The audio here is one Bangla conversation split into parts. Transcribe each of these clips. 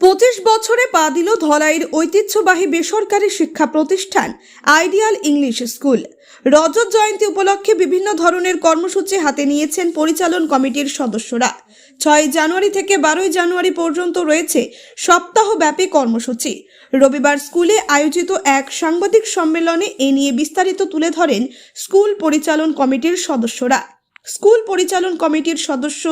পঁচিশ বছরে পা দিল ধলাইয়ের ঐতিহ্যবাহী বেসরকারি শিক্ষা প্রতিষ্ঠান আইডিয়াল ইংলিশ স্কুল। রজত জয়ন্তী উপলক্ষে বিভিন্ন ধরনের কর্মসূচি হাতে নিয়েছেন পরিচালন কমিটির সদস্যরা। ছয় জানুয়ারি থেকে বারোই জানুয়ারি পর্যন্ত রয়েছে সপ্তাহব্যাপী কর্মসূচি। রবিবার স্কুলে আয়োজিত এক সাংবাদিক সম্মেলনে এ নিয়ে বিস্তারিত তুলে ধরেন স্কুল পরিচালন কমিটির সদস্যরা। স্কুল পরিচালন কমিটির সদস্য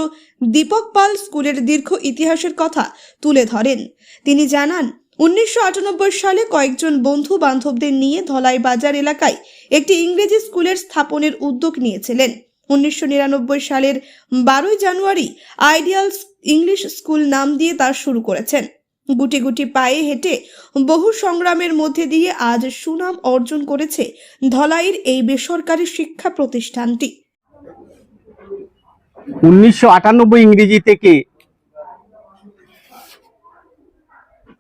দীপক পাল স্কুলের দীর্ঘ ইতিহাসের কথা তুলে ধরেন। তিনি জানান, উনিশশো আটানব্বই সালে কয়েকজন বন্ধু বান্ধবদের নিয়ে ধলাই বাজার এলাকায় একটি ইংরেজি স্কুলের স্থাপনের উদ্যোগ নিয়েছিলেন। উনিশশো নিরানব্বই সালের বারোই জানুয়ারি আইডিয়াল ইংলিশ স্কুল নাম দিয়ে তা শুরু করেছেন। গুটি গুটি পায়ে হেঁটে বহু সংগ্রামের মধ্যে দিয়ে আজ সুনাম অর্জন করেছে ধলাইয়ের এই বেসরকারি শিক্ষা প্রতিষ্ঠানটি। উনিশশো আটানব্বই ইংরেজি থেকে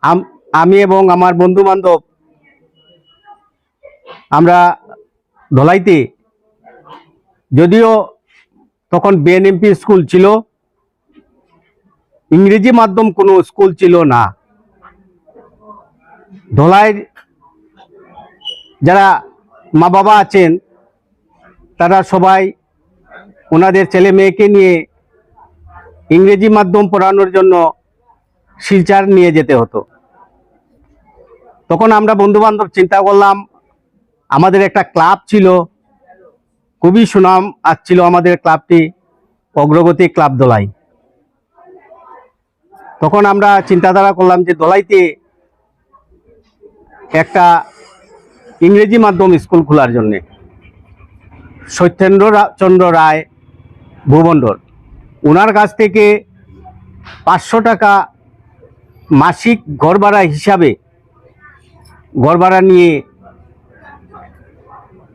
আম- আমি এবং আমার বন্ধু বান্ধব আমরা ধলাইতে, যদিও তখন বিএনএমপি স্কুল ছিল, ইংরেজি মাধ্যম কোনো স্কুল ছিল না। ধলাইয়ের যারা মা বাবা আছেন, তারা সবাই ওনাদের ছেলে মেয়েকে নিয়ে ইংরেজি মাধ্যম পড়ানোর জন্য শিলচার নিয়ে যেতে হতো। তখন আমরা বন্ধু বান্ধব চিন্তা করলাম, আমাদের একটা ক্লাব ছিল, খুবই সুনাম আসছিল আমাদের ক্লাবটি, অগ্রগতি ক্লাব দোলাই। তখন আমরা চিন্তাধারা করলাম যে দোলাইতে একটা ইংরেজি মাধ্যম স্কুল খোলার জন্যে। সত্যেন্দ্র চন্দ্র রায় ভূমণ্ডল। ওনার কাছ থেকে পাঁচশো টাকা মাসিক ঘর ভাড়া হিসাবে ঘর ভাড়া নিয়ে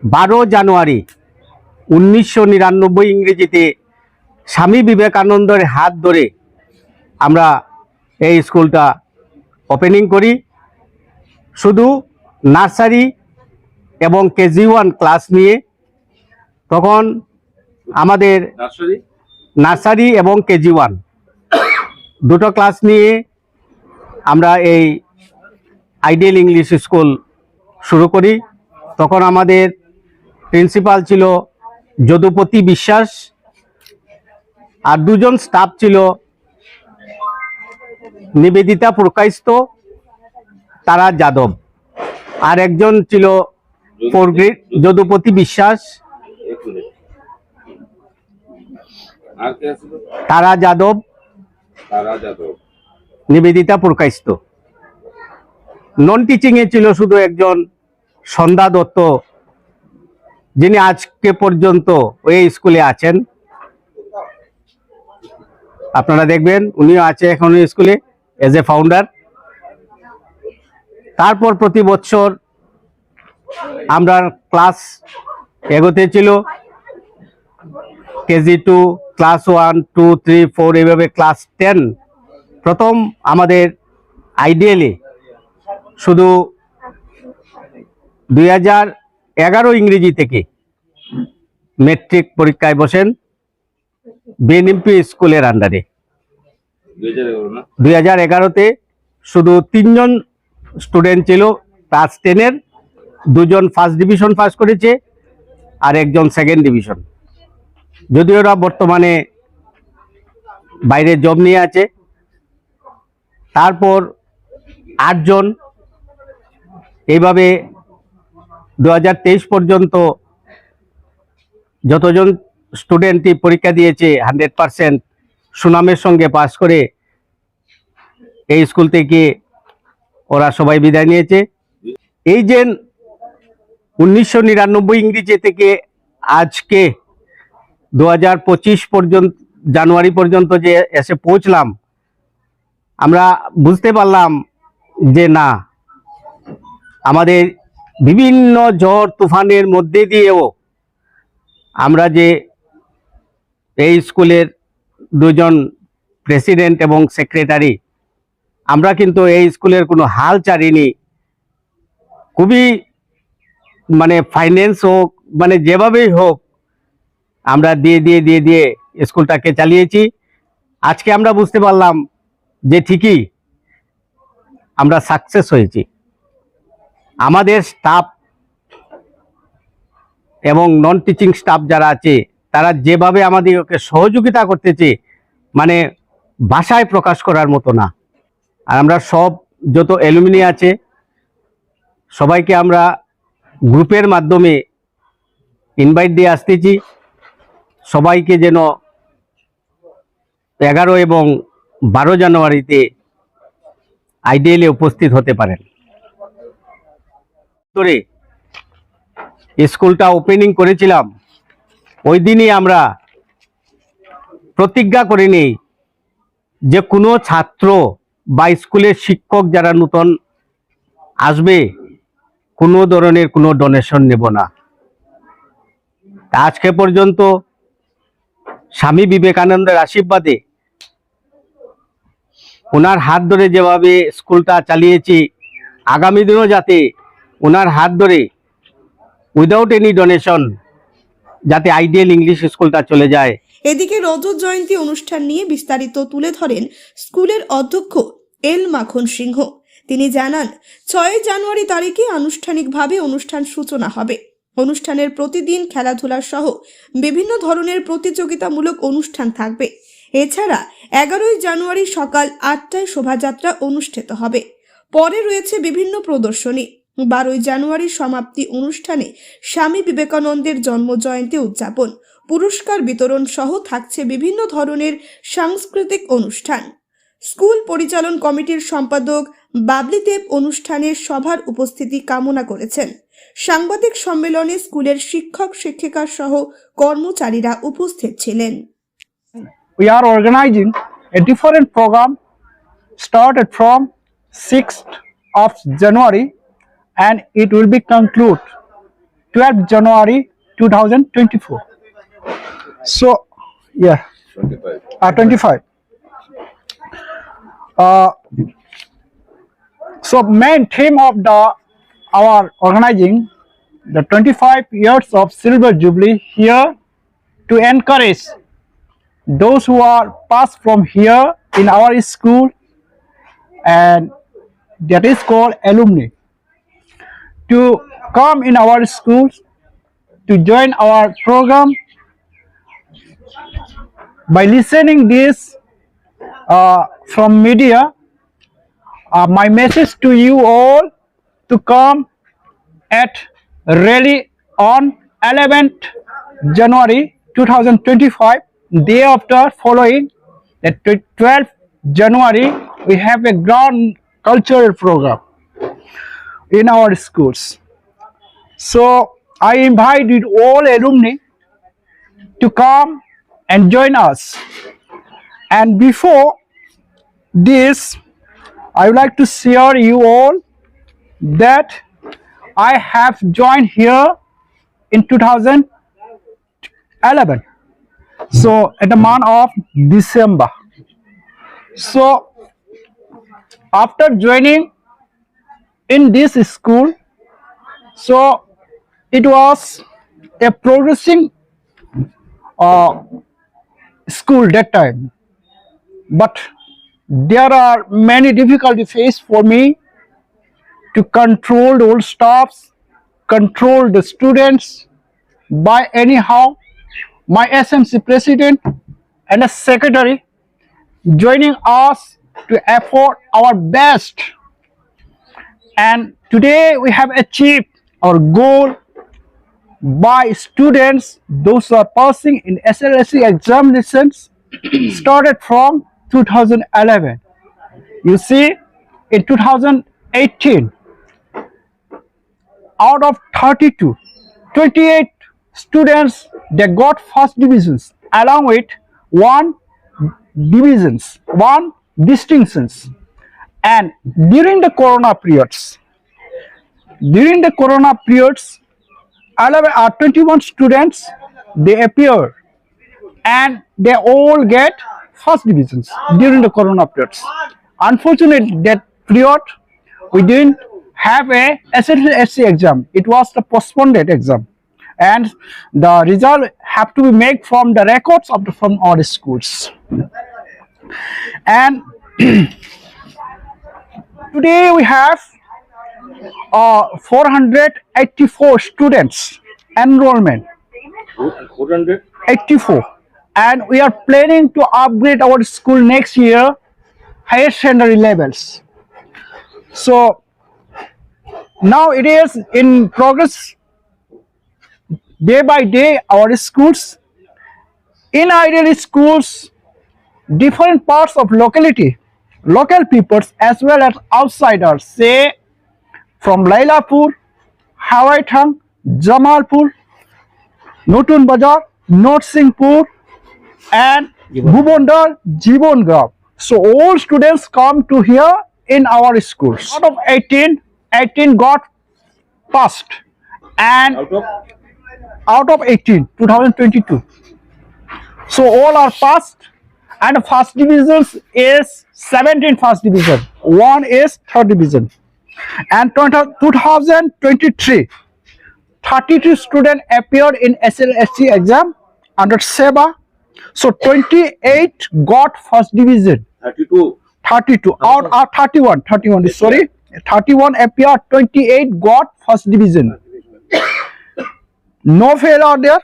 বারো জানুয়ারি উনিশশো নিরানব্বই ইংরেজিতে স্বামী বিবেকানন্দের হাত ধরে আমরা এই স্কুলটা ওপেনিং করি। শুধু নার্সারি এবং কেজি ওয়ান ক্লাস নিয়ে তখন আমাদের নার্সারি? এবং কেজি ওয়ান। দুটো ক্লাস নিয়ে আমরা এই আইডিয়াল ইংলিশ স্কুল শুরু করি। তখন আমাদের প্রিন্সিপাল ছিল যদুপতি বিশ্বাস আর দুজন স্টাফ ছিল নিবেদিতা পুরকাইস্ত তারা যাদব। আর একজন ছিল যদুপতি বিশ্বাস এক মিনিট আর কে আছিল তারা যাদব তারা যাদব। নিবেদিতা পুরকাইস্ত নন টিচিং এ ছিল শুধু একজন সন্ধ্যা দত্ত যিনি আজকে পর্যন্ত ওই স্কুলে আছেন। আপনারা দেখবেন উনিও আছে এখন স্কুলে এজ এ ফাউন্ডার তারপর প্রতি বছর আমরা ক্লাস এগোতে ছিল। KG to class one two three four এইভাবে ক্লাস টেন প্রথম আমাদের আইডিয়ালি শুধু দুই হাজার এগারো ইংরেজি থেকে মেট্রিক পরীক্ষায় বসেন বিএনএমপি স্কুলের আন্ডারে দুই হাজার এগারোতে শুধু তিনজন স্টুডেন্ট ছিল ক্লাস টেনের দুজন ফার্স্ট ডিভিশন পাস করেছে আর একজন সেকেন্ড ডিভিশন যদিও ওরা বর্তমানে বাইরে জব নিয়ে আছে, তারপর আটজন এইভাবে দু হাজার তেইশ পর্যন্ত যতজন স্টুডেন্টই পরীক্ষা দিয়েছে, হান্ড্রেড পারসেন্ট সুনামের সঙ্গে পাস করে এই স্কুল থেকে ওরা সবাই বিদায় নিয়েছে। এই যে উনিশশো নিরানব্বই ইংরেজি থেকে আজকে দু হাজার পঁচিশ পর্যন্ত, জানুয়ারি পর্যন্ত যে এসে পৌঁছলাম, আমরা বুঝতে পারলাম যে না, আমাদের বিভিন্ন ঝড় তুফানের মধ্যে দিয়েও আমরা যে এই স্কুলের দুজন প্রেসিডেন্ট এবং সেক্রেটারি, আমরা কিন্তু এই স্কুলের কোনো হাল ছাড়িনি। খুবই মানে ফাইন্যান্স হোক মানে যেভাবেই হোক আমরা দিয়ে দিয়ে দিয়ে দিয়ে স্কুলটাকে চালিয়েছি। আজকে আমরা বুঝতে পারলাম যে ঠিকই আমরা সাকসেস হয়েছি। আমাদের স্টাফ এবং নন টিচিং স্টাফ যারা আছে, তারা যেভাবে আমাদেরকে সহযোগিতা করতেছে মানে ভাষায় প্রকাশ করার মতো না। আর আমরা সব যত অ্যালুমিনি আছে, সবাইকে আমরা গ্রুপের মাধ্যমে ইনভাইট দিয়ে আসতেছি। সবাইকে যেন এগারো এবং বারো জানুয়ারিতে আইডিয়ালি উপস্থিত হতে পারেন। ধরে স্কুলটা ওপেনিং করেছিলাম। ওই দিনই আমরা প্রতিজ্ঞা করে নেই যে কোনো ছাত্র বা স্কুলের শিক্ষক যারা নূতন আসবে, কোনো ধরনের কোনো ডোনেশন নেব না। আজকে পর্যন্ত স্বামী বিবেকানন্দের আশীর্বাদে ওনার হাত ধরে যেভাবে স্কুলটা চালিয়েছি, আগামী দিনও যাতে ওনার হাত ধরে উইদাউট এনি ডোনেশন যাতে আইডিয়াল ইংলিশ স্কুলটা চলে যায়। এদিকে রজত জয়ন্তী অনুষ্ঠান নিয়ে বিস্তারিত তুলে ধরেন স্কুলের অধ্যক্ষ এল মাখন সিংহ। তিনি জানান ছয় জানুয়ারি তারিখে আনুষ্ঠানিকভাবে অনুষ্ঠান সূচনা হবে। অনুষ্ঠানের প্রতিদিন খেলাধুলা সহ বিভিন্ন ধরনের প্রতিযোগিতামূলক অনুষ্ঠান থাকবে। এছাড়া এগারোই জানুয়ারি সকাল আটটায় শোভাযাত্রা অনুষ্ঠিত হবে। পরে রয়েছে বিভিন্ন প্রদর্শনী। বারোই জানুয়ারি সমাপ্তি অনুষ্ঠানে স্বামী বিবেকানন্দের জন্মজয়ন্তী উদযাপন, পুরস্কার বিতরণ সহ থাকছে বিভিন্ন ধরনের সাংস্কৃতিক অনুষ্ঠান। স্কুল পরিচালন কমিটির সম্পাদক বাবলি দেব সভার উপস্থিতি কামনা করেছেন। সাংবাদিক সম্মেলনে স্কুলের শিক্ষক শিক্ষিকা সহ কর্মচারীরা উপস্থিত ছিলেন we are organizing a different program started from 6th of January and it will be conclude 12th January 2024. So, yeah, 25. uh, 25. Uh, so main theme of the our organizing the 25 years of silver jubilee here to encourage those who are passed from here in our school and that is called alumni to come in our schools to join our program. By listening this uh, from media uh, my message to you all to come at rally on 11th January 2025 day after following the 12th January we have a grand cultural program in our schools. So I invited all alumni to come and join us. And before this I would like to share you all that I have joined here in 2011 so at the month of December. So after joining in this school so it was a progressing uh, school that time. But there are many difficulties faced for me to control the old staffs control the students by anyhow my smc president and a secretary joining us to effort our best. And today we have achieved our goal by students those who are passing in SLSC examinations started from 2011 you see in 2018 out of 32 28 students they got first divisions along with one divisions one distinctions. And during the corona periods during the corona periods 11 uh, 21 students they appear and they all get first divisions during the corona periods. Unfortunately that period we didn't have a SSLC exam. It was the postponed exam and the result have to be made from the records of the from all the schools. And today we have uh, 484 students enrollment. Eighty-four, and we are planning to upgrade our school next year higher secondary levels so now it is in progress day by day our schools in ideal schools different parts of locality local peoples as well as outsiders say from Lailapur, Hawaii Thang, Jamalpur, Notun Bazar, North Singhpur and Bhubondar, Jibongarh. So all students come to here in our schools. Out of 18, 18 got passed and out of, out of 18 2022 so all are passed and first division is 17 first division one is third division. And 2023 32 student appeared in SLSC exam under SEBA. So 28 got first division. 32 32 out of 31 31 sorry. 31 appeared 28 got first division no failure there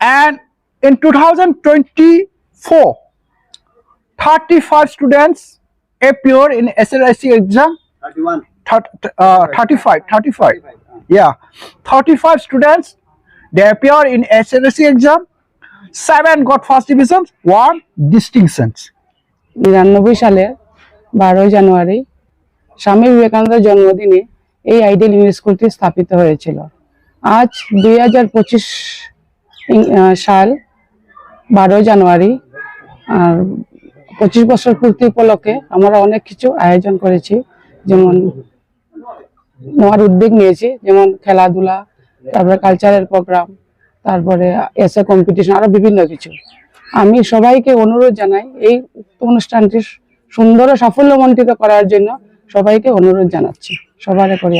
and in 2024 35 students appeared in SLIC exam 31 Thir- uh, 35 35 yeah 35 students they appear in SLSC exam seven got first division one distinctions নিরানব্বই সালের বারোই জানুয়ারি স্বামী বিবেকানন্দের জন্মদিনে এই আইডিয়াল ইংলিশ স্কুলটি স্থাপিত হয়েছিল। আজ দুই হাজার পঁচিশ সাল বারোই জানুয়ারি, আর পঁচিশ বছর পূর্তি উপলক্ষে আমরা অনেক কিছু আয়োজন করেছি। যেমন নেওয়ার উদ্যোগ নিয়েছি, যেমন খেলাধুলা, তারপরে কালচারাল প্রোগ্রাম তারপরে এসে কম্পিটিশন আরও বিভিন্ন কিছু। আমি সবাইকে অনুরোধ জানাই এই অনুষ্ঠানটি সুন্দর ও সাফল্যমণ্ডিত করার জন্য সবাইকে অনুরোধ জানাচ্ছি। সবার করে